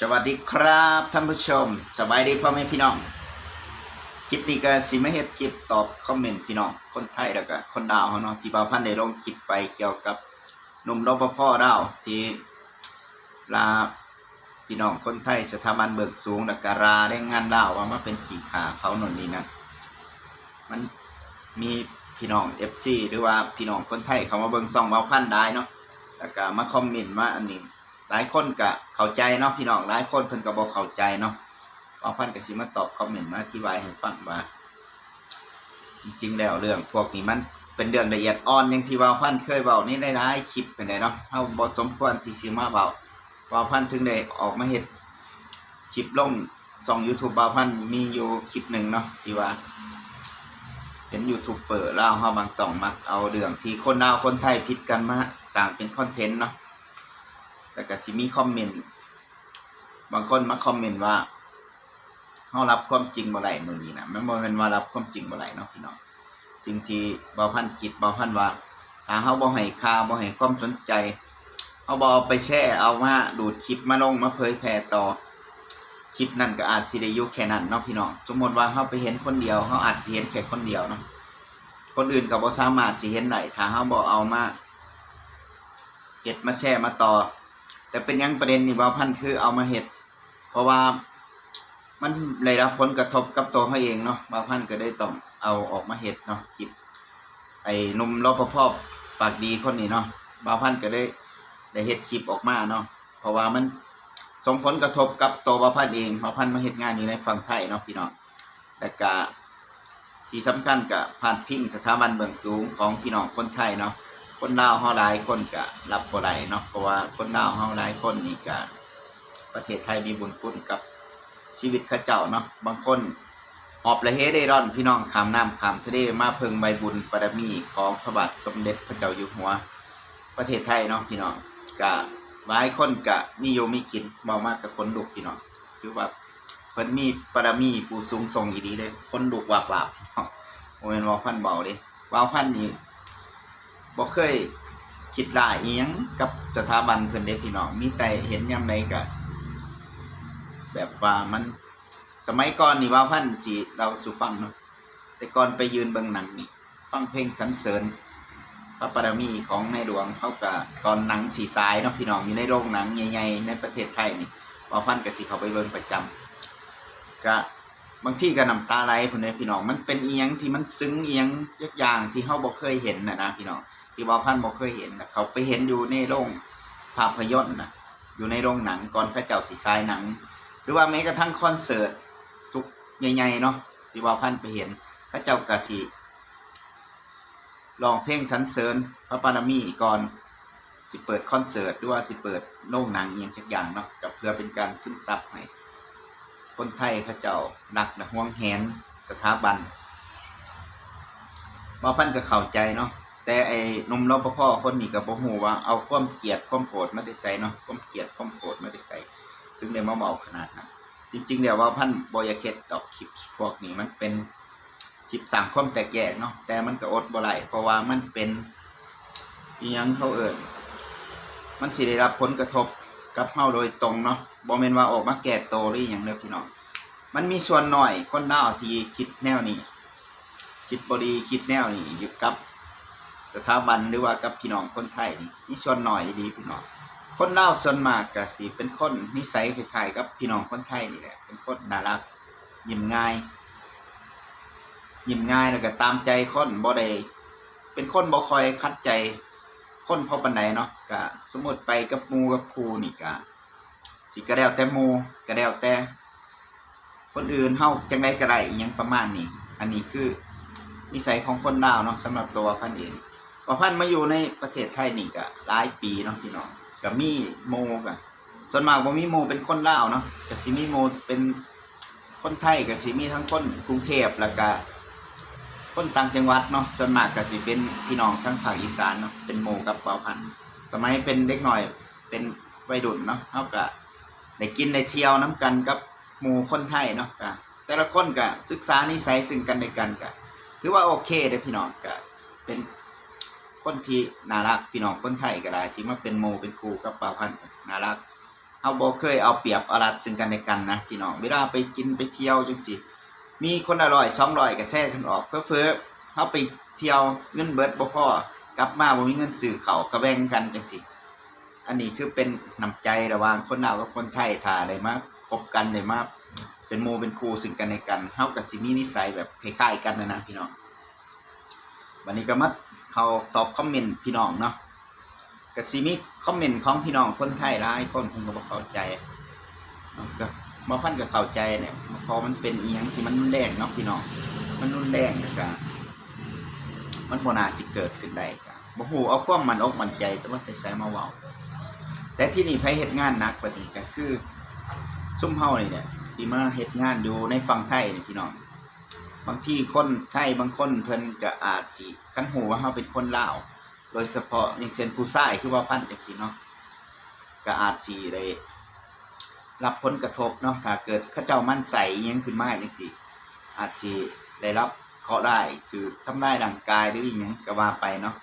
สวัสดีครับท่านผู้ชม สบายดีพ่อแม่พี่น้อง คลิปนี้ก็สิมาเฮ็ดคลิปตอบคอมเมนต์พี่น้อง คนไทยแล้วก็คนดาวเขาเนาะที่บ่าวพันได้ลงคลิปไปเกี่ยวกับหนุ่มรปภดาวที่ลาพี่น้องคนไทยสถาบันเบิกสูงแล้วก็ราได้งานดาวว่ามาเป็นขี่ขาเขาหนุนนี่นะมันมีพี่น้อง FC หรือว่าพี่น้องคนไทยเขามาเบิ่งซองบ่าวพันได้เนาะแล้วก็มาคอมเมนต์ว่าอันนี้ หลายคนก็เข้าใจเนาะพี่น้องหลายคนเพิ่นก็บ่เข้าใจเนาะบางพันก็สิมาตอบคอมเมนต์มาอธิบายให้ฟังว่า จริง ๆ แล้วเรื่องพวกนี้มันเป็นเรื่องละเอียดอ่อนอย่างที่ว่าพันเคยเว้านี่หลายๆคลิปเป็นไดเนาะเฮาบ่สมควรที่สิมาเว้าว่าพันถึงได้ออกมาเฮ็ดคลิปลงช่อง YouTube บ่าพันมีอยู่คลิปหนึ่งเนาะที่ว่าเป็นยูทูบเบอร์ลาวเฮาบางส่องมักเอาเรื่องที่คนลาวคนไทยผิดกันมาสร้างเป็นคอนเทนต์เนาะ แล้วก็สิมีคอมเมนต์บางคนมาคอมเมนต์ว่าเฮารับความจริงบ่ได้มื้อนี้นะมันบ่แม่นว่ารับความจริงบ่ได้เนาะพี่น้องสิ่งที่บ่าพันคิดบ่าพันว่าถ้าเฮาบ่ให้ค่าบ่ให้ความสนใจเฮาบ่เอาไปแชร์เอามาดูดคลิปมาลงมาเผยแพร่ต่อคลิปนั้นก็อาจสิได้อยู่แค่นั้นเนาะพี่น้องสมมติว่าเฮาไปเห็นคนเดียวเฮาอาจสิเห็นแค่คนเดียวเนาะคนอื่นก็บ่สามารถสิเห็นได้ถ้าเฮาบ่เอามาเห็ดมาแช่มาต่อ แต่เป็นยังประเด็นนี่ว่าพันคือเอามาเห็ด เพราะว่ามันได้รับผลกระทบกับตัวเขาเองเนาะบาพันก็ได้ต้องเอาออกมาเห็ดเนาะคลิปไอ้นุ่มรอปภปากดีคนนี้เนาะบาพันก็ได้ได้เห็ดคลิปออกมาเนาะเพราะว่ามันส่งผลกระทบกับตัวบาพันเองบาพันมาเห็ดงานอยู่ในฝั่งไทยเนาะพี่น้องแต่กะที่สำคัญกับผ่านพิงสถาบันเบื้องสูงของพี่น้องคนไทยเนาะ คนดาวเฮาหลายคนก็รับบ่ได้เนาะเพราะว่าคนดาวเฮาหลายคนนี่ก็ประเทศไทยมีบุญคุณกับชีวิตเขาเจ้าเนาะบางคนหอบระเฮได้ร่อนพี่น้องขามน้ำขามทะเลมาเพิ่งใบบุญบารมีของพระบาทสมเด็จพระเจ้าอยู่หัว ประเทศไทยเนาะพี่น้องก็หลายคนก็มีอยู่มีกินเบามากกับคนลุกพี่น้องถือว่าเพิ่นมีบารมีผู้สูงส่งอีดีเลยคนลุกวาบวาบโอ้ยว่าพันเบาเด้ว่าพันนี่ บ่เคยคิดร้ายอียงกับสถาบันเพิ่อนเด้พี่น้องมีแต่เห็นยามใดก็แบบว่ามันสมัยก่อนนี่ว่าพันสิเราสู่ฟังเนาะแต่ก่อนไปยืนเบิ่งหนังนี่ฟังเพลงสรรเสริญ พระบารมีของในหลวงเขาก็ตอนหนังสีสายเนาะพี่น้องอยู่ในโรงหนังใหญ่ๆในประเทศไทยนี่ว่าพันก็สิเขาไปเบิ่งประจำก็บางที่ก็น้ำตาไหลพุ่นเด้พี่น้องมันเป็นเอียงที่มันซึ้งเอียงจักอย่างที่เฮาบ่เคยเห็นนะนะพี่น้อง ที่ว่าพันบ่เคยเห็นนะเขาไปเห็นอยู่ในโรงภาพยนตร์นะอยู่ในโรงหนังก่อนพระเจ้าสีสายหนัง หรือว่าแม้กระทั่งคอนเสิร์ตทุกใหญ่ๆเนาะที่ว่าพันไปเห็นพระเจ้ากะสิลองเพลงสรรเสริญพระปารมีก่อนสิเปิดคอนเสิร์ตหรือว่าสิเปิดโรงหนังเอหย่างจักอย่างเนาะกับเพื่อเป็นการซึมซับให้คนไทยพระเจ้ารักและห่วงแหนสถาบันว่าพันก็เข้าใจเนาะ แต่ไอ้นุ่มรปภคนนี้ก็บ่ฮู้ว่าเอาความเกลียดความโกรธมาได้ใส่เนาะความเกลียดความโกรธมาได้ใส่ถึงได้มาเมาขนาดนั้นจริงๆแล้วว่าพันบอยาเฮ็ดดอกคลิปพวกนี้มันเป็นคลิปสร้างความแตกแยกเนาะแต่มันก็อดบ่ได้เพราะว่ามันเป็นอียังเขาเอิ้นมันสิได้รับผลกระทบกับเฮาโดยตรงเนาะบ่แม่นว่าออกมาแก้โตหรืออหยังเด้อพี่น้องมันมีส่วนหน้อยคนดาวที่คิดแนวนี้ คิดบ่ดีคิดแนวนี้อยู่กับ สถาบันหรือว่ากับพี่น้องคนไทยนี่นี่ส่วนหน่อยดีพี่น้องคนเล่าส่วนมากก็สิเป็นคนนิสัยคล้ายๆกับพี่น้องคนไทยนี่แหละเป็นคนน่ารักยิ้มง่ายยิ้มง่ายแล้วก็ตามใจคนบ่ได้เป็นคนบ่คอยคัดใจคนพอปานใดเนาะก็สมมติไปกับมูกับครูนี่ก็สิก็แล้วแต่มูก็แล้วแต่ คนอื่นเฮาจังไดก็ได้อิหยังประมาณนี้ อันนี้คือนิสัยของคนลาวเนาะสำหรับตัวพันเอง ว่าพันมาอยู่ในประเทศไทยนี่ก็หลายปีเนาะพี่น้องก็มีโมก็ส่วนมากบ่มีโมเป็นคนลาวเนาะก็สิมีโมเป็นคนไทยก็สิมีทั้งคนกรุงเทพแล้วก็คนต่างจังหวัดเนาะส่วนมากก็สิเป็นพี่น้องทั้งภาคอีสานเนาะเป็นโมกับเปาพันธุ์สมัยเป็นเด็กหน่อยเป็นวัยรุ่นเนาะเฮาก็ได้กินได้เที่ยวน้ำกันกับหมู่คนไทยเนาะก็แต่ละคนก็ศึกษานิสัยซึ่งกันและกันก็ถือว่าโอเคเด้อพี่น้องก็เป็น คนที่น่ารักพี่น้องคนไทยก็ได้ที่มาเป็นโมเป็นครูกับป่าพันธ์น่ารักเอาบ่เคยเอาเปรียบเอารัดซึ่งกันและกันนะพี่น้องเวลาไปกินไปเที่ยวจังซี่มีคนอร่อย200ก็แซ่กันออกเพื่อๆเฮาไปเที่ยวเงินเบิร์ดบ่พอกลับมาบ่มีเงินซื้อข้าวก็แบ่งกันจังซี่อันนี้คือเป็นน้ำใจระหว่างคนลาวกับคนไทยถ้าได้มาคบกันได้มาเป็นหมู่เป็นครูซึ่งกันและกันเฮาก็สิมีนิสัยแบบคล้ายๆกันนะนะพี่น้องวันนี้ก็มา เขาตอบคอมเมนต์พี่น้องเนาะก็สิมีคอมเมนต์ของพี่น้องคนไทยหลายคนเพิ่นก็บ่เข้าใจเนาะก็บ่พันก็เข้าใจเนี่ยพอมันเป็นอีหยังที่มันรุนแรงเนาะพี่น้องมันรุนแรงแล้วก็มันบ่น่าสิเกิดขึ้นได้ก็บ่ฮู้เอาความมันอกมันใจแต่ว่าแต่ใส่มาเว้าแต่ที่นี่ไผเฮ็ดงานหนักกว่านี้ก็คือซุ่มเฮานี่เนี่ยที่มาเฮ็ดงานอยู่ในฝั่งไทยนี่พี่น้อง บางที่คนไทยบางคนเพิ่นก็อาจสิคันหูว่าเฮาเป็นคนลาว โดยเฉพาะอย่างเช่นผู้ชายคือว่าพันจังซี่เนาะก็อาจสิได้รับผลกระทบเนาะถ้าเกิดเขาเจ้ามั่นใสอิหยังขึ้นมาจังซี่อาจสิได้รับเคาะได้ายถือทำร้ายร่างกายหรืออีหยังก็ว่าไปเนาะ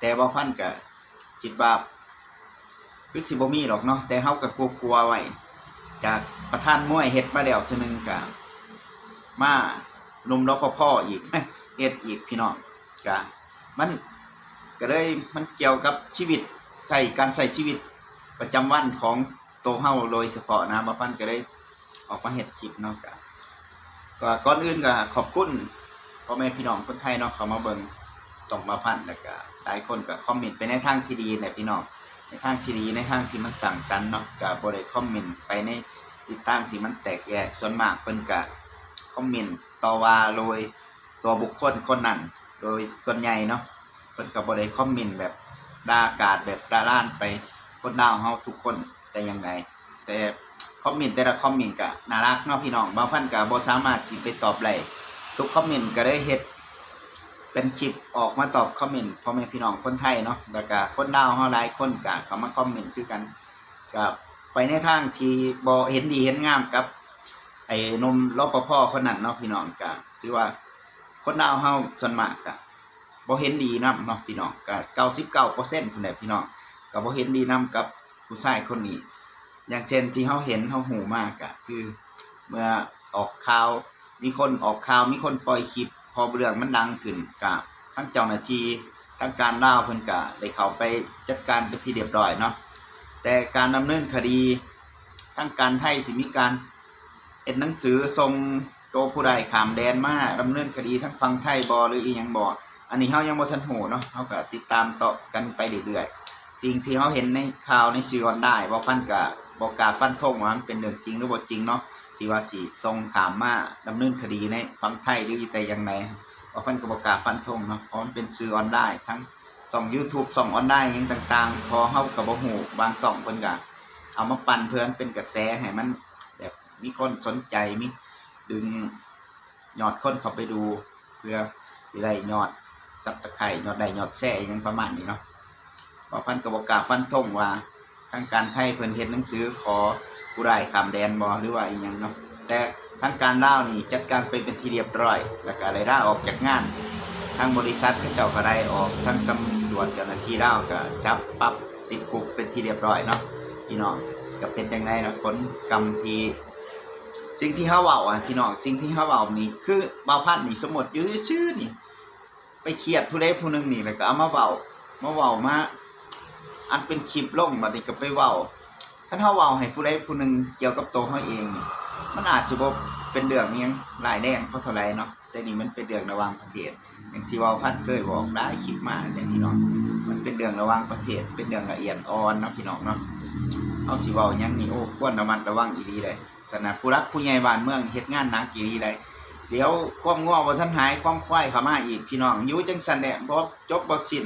แต่ว่าพันก็คิดว่าคือสิบ่มีหรอกเนาะแต่เฮาก็กลัวๆไว้จากประธานมวยเฮ็ดมาแล้วเทื่อนึงก็มา ลุมรปภอีกเฮ็ดอีกพี่น้องก็มันก็เลยมันเกี่ยวกับชีวิตใส่การใส่ชีวิตประจำวันของโตเฮาโดยเฉพาะนะบาพันก็เลยออกมาเฮ็ดคลิปเนาะก็ก็ก่อนอื่นก็ขอบคุณพ่อแม่พี่น้องคนไทยเนาะเขามาเบิ่งส่งมาพันแล้วก็หลายคนก็คอมเมนต์ไปในทางที่ดีแหละพี่น้องในทางที่ดีในทางที่มันสั่งสรรเนาะก็บ่ได้คอมเมนต์ไปในทิศทางที่มันแตกแยกส่วนมากเพิ่นก็คอมเมนต์ ต่อว่าโดยตัวบุคคลคนนั้นโดยส่วนใหญ่เนาะเพิ่นก็บ่ได้คอมเมนต์แบบด่าอากาศแบบด่าล้านไปคนดาวเฮาทุกคนแต่ยังไงแต่คอมเมนต์แต่ละคอมเมนต์ก็น่ารักเนาะพี่น้องบางท่านก็บ่สามารถสิไปตอบได้ทุกคอมเมนต์ก็ได้เฮ็ดเป็นคลิปออกมาตอบคอมเมนต์พ่อแม่พี่น้องคนไทยเนาะแล้วก็คนดาวเฮาหลายคนก็เข้ามาคอมเมนต์คือกันก็ไปในทางที่บ่เห็นดีเห็นงามกับ อ้นมรปภคนนั้นเนาะพี่น้องก็ถือว่าคนดาวเฮาส่วนมากก็บ่เห็นดีนํเนาะพี่น้องก็เก้าสิบเก้าเปอร์เซ็นต์คนแหละพี่น้องก็บ่เห็นดีนํกับผู้ชายคนนี้ อย่างเช่นที่เฮาเห็นเฮาหูมากอะคือเมื่อออกข่าวมีคนออกข่าวมีคนปล่อยคลิปพอเรื่องมันดังขึ้นกับทั้งเจ้าหน้าที่ทั้งการล่าวเพิ่นก็ได้เข้าไปจัดการเป็นที่เรียบร้อยเนาะแต่การดำเนินคดีทั้งการไทยสิมีการ เอ็ดหนังสือส่งตัวผู้ใดขามแดนมาดำเนินคดีทั้งฝั่งไทยบ่หรืออีหยังบ่อันนี้เฮายังบ่ทันโหเนาะเฮาก็ติดตามต่อกันไปเรื่อยๆสิ่งที่เฮาเห็นในข่าวในซีรีส์ได้บ่ฟันก็บ่กล้าฟันธงว่ามันเป็นเรื่องจริงหรือบ่จริงเนาะที่ว่าสิส่งขามมาดำเนินคดีในฝั่งไทยหรือแต่อย่างไรบ่ฟันก็บ่กล้าฟันธงเนาะเพราะมันเป็นสื่อออนไลน์ทั้งช่อง YouTube ช่องออนไลน์หยังต่างๆ พอเฮาก็บ่ฮู้บางช่องเพิ่นก็เอามาปั่นเพื่อให้เป็นกระแสให้มัน มีคนสนใจมีดึงยอดคนเข้าไปดู เพื่อสิได้ยอดซับตะไคร่ยอดใดยอดแช่อิหยังประมาณนี้เนาะบอพันกระบอกล้าฟันธงว่าทางการไทยเพิ่นเฮ็ดหนังสือขอผู้ได้ขามแดนบ่หรือว่าอีหยังเนาะแต่ทางการเล่านี่จัดการไปเป็นที่เรียบร้อย แล้วก็ได้ลาออกจากงาน ทางบริษัทเขาเจ้าก็ได้ออกทางตำรวจเจ้าหน้าที่เล่าก็จับปรับติดคุกเป็นที่เรียบร้อยเนาะพี่น้องก็เป็นจังไดเนาะผลกรรมที่ สิ่งที่เฮาเว้าอะพี่น้องสิ่งที่เฮาเว้านี่คือเบาพันธุ์นี่สมมุติอยู่ซื่อๆนี่ ไปเครียดผู้ใดผู้หนึ่งนี่แล้วก็เอามาเว้ามาเว้ามา อันเป็นคลิปลงบัดนี้ก็ไปเว้าคันเฮาเว้าให้ผู้ใดผู้หนึ่งเกี่ยวกับตัวเฮาเองนี่มันอาจสิบ่เป็นเรื่องอิหยังหลายแดงเพราะเท่าไรเนาะแต่นี่มันเป็นเรื่องระว่างประเทศอย่างที่เว้าพันเคยบอกได้คลิปมาอย่างที่น้องมันเป็นเรื่องระว่างประเทศเป็นเรื่องละเอียดอ่อนเนาะพี่น้องเนาะเอาสิเว้าหยังนี่โอ้ควรระมัดระวังอีหลีเลย ฉะนั้นผู้รักผู้ใหญ่บ้านเมืองเฮ็ดงานหนักอีหลีเลยเดี๋ยวความง่วงบ่ทันหายความควายเข้ามาอีกพี่น้องอยู่จังซั่นแหละบ่จบบ่สิ้น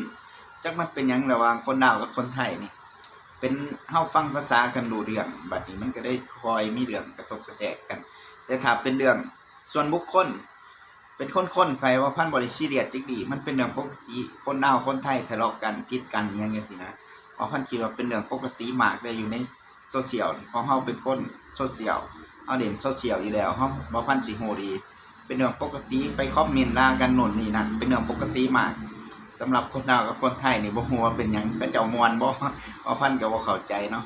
จักมันเป็นหยังระหว่างคนลาวกับคนไทยนี่ เป็นเฮาฟังภาษากันรู้เรื่องบัดนี้มันก็ได้คอยมีเรื่องกระทบกระแทกกัน แต่ถ้าเป็นเรื่องส่วนบุคคล เป็นคนๆไปว่าพันบริซีเรียสจิกดี มันเป็นเรื่องปกติคนลาวคนไทยทะเลาะกันผิดกันอหยังจังซี่นะเพราะพันคิดว่าเป็นเรื่องปกติมากเลยอยู่ใน โซเชียลเพราะเฮาเป็นคนโซเชียลเฮาเล่นโซเชียลอยู่แล้วเฮาบ่พันสิโหดี เป็นเรื่องปกติไปคอมเมนต์ด่ากันโน่นนี่นั่นเป็นเรื่องปกติมากสำหรับคนลาวกับคนไทยนี่บ่ฮู้ว่าเป็นหยังก็เจ้ามวนบ่ว่าพันก็บ่เข้าใจเนาะ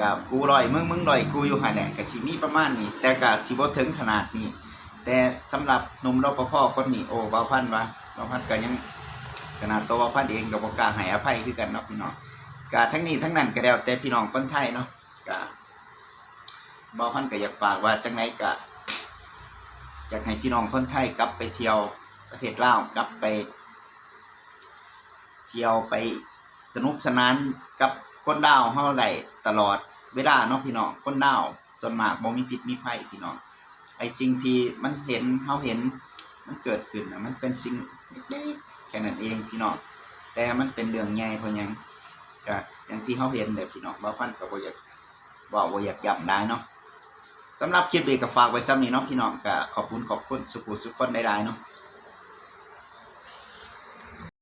กับกูลอยมึงมึงลอยกูอยู่หันแหละก็สิมีประมาณนี้ แต่ก็สิบ่ถึงขนาดนี้แต่สำหรับนุ่มรปภคนนี้โอ้บ่าวพันว่าบ่าวพันก็ยังขนาดตัวบ่าวพันเองก็บ่กล้าให้อภัยคือกันเนาะพี่น้องก็ทั้งนี้ทั้งนั้นก็แล้วแต่พี่น้องคนไทยเนาะ ก็บ่าวพันก็อยากฝากว่าจังไดก็อยากให้พี่น้องคนไทยกลับไปเที่ยวประเทศลาวกลับไป เที่ยวไปสนุกสนานกับคนดาวเฮาได้ตลอดเวลาเนาะพี่น้องคนดาวจนมากบ่มีพิษมีภัยพี่น้องไอ้สิ่งที่มันเห็นเขาเห็นมันเกิดขึ้นนะมันเป็นสิ่งเล็กๆแค่นั้นเองพี่น้องแต่มันเป็นเรื่องใหญ่เพราะยังก็อย่างที่เขาเห็นเลยพี่น้องบ่าพันก็บ่อยาก บอกว่าอยากย้ำได้เนาะสำหรับคลิปนี้ก็ฝากไว้ซ้ำนี้เนาะพี่น้องก็ขอบคุณขอบคุณสุขุสุขคนได้ๆเนาะ